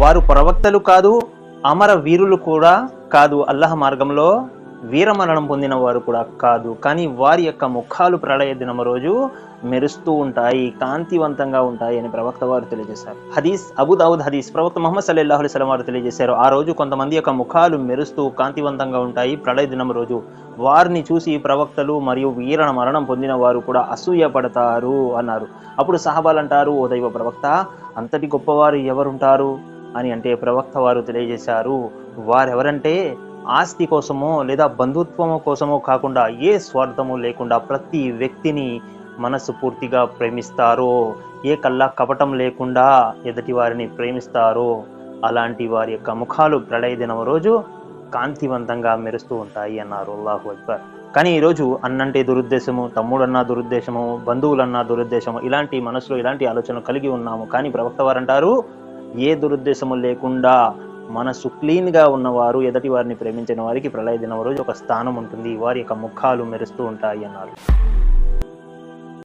వారు ప్రవక్తలు కాదు అమర వీరులు కూడా కాదు. అల్లహ మార్గంలో వీరమరణం పొందిన వారు కూడా కాదు. కానీ వారి యొక్క ముఖాలు ప్రళయ దినమ రోజు మెరుస్తూ ఉంటాయి కాంతివంతంగా ఉంటాయి అని ప్రవక్త వారు తెలియజేశారు. హదీస్ అబుదావుద్ హదీస్ ప్రవక్త ముహమ్మద్ సల్లల్లాహు అలైహి వారు తెలియజేశారు. ఆ రోజు కొంతమంది యొక్క ముఖాలు మెరుస్తూ కాంతివంతంగా ఉంటాయి. ప్రళయ దినం రోజు వారిని చూసి ప్రవక్తలు మరియు వీర మరణం పొందిన వారు కూడా అసూయపడతారు అన్నారు. అప్పుడు సహబాలు అంటారు ఓ దైవ ప్రవక్త అంతటి గొప్పవారు ఎవరుంటారు? అని అంటే ప్రవక్త వారు తెలియజేశారు. వారెవరంటే ఆస్తి కోసమో లేదా బంధుత్వము కోసమో కాకుండా ఏ స్వార్థము లేకుండా ప్రతి వ్యక్తిని మనసు పూర్తిగా ప్రేమిస్తారో ఏ కల్లా కపటం లేకుండా ఎదుటి వారిని ప్రేమిస్తారో అలాంటి వారి యొక్క ముఖాలు ప్రళయ దినం రోజు కాంతివంతంగా మెరుస్తూ ఉంటాయి అన్నారు అల్లాహు అక్బర్. కానీ ఈరోజు అన్నంటే దురుద్దేశము తమ్ముడన్నా దురుద్దేశము బంధువులన్నా దురుద్దేశము ఇలాంటి మనసులో ఇలాంటి ఆలోచనలు కలిగి ఉన్నాము. కానీ ప్రవక్త వారు అంటారు ఏ దురుద్దేశము లేకుండా మనసు క్లీన్గా ఉన్నవారు ఎదటి వారిని ప్రేమించిన వారికి ప్రళయ దినం రోజు ఒక స్థానం ఉంటుంది. వారి యొక్క ముఖాలు మెరుస్తూ ఉంటాయి అన్నారు.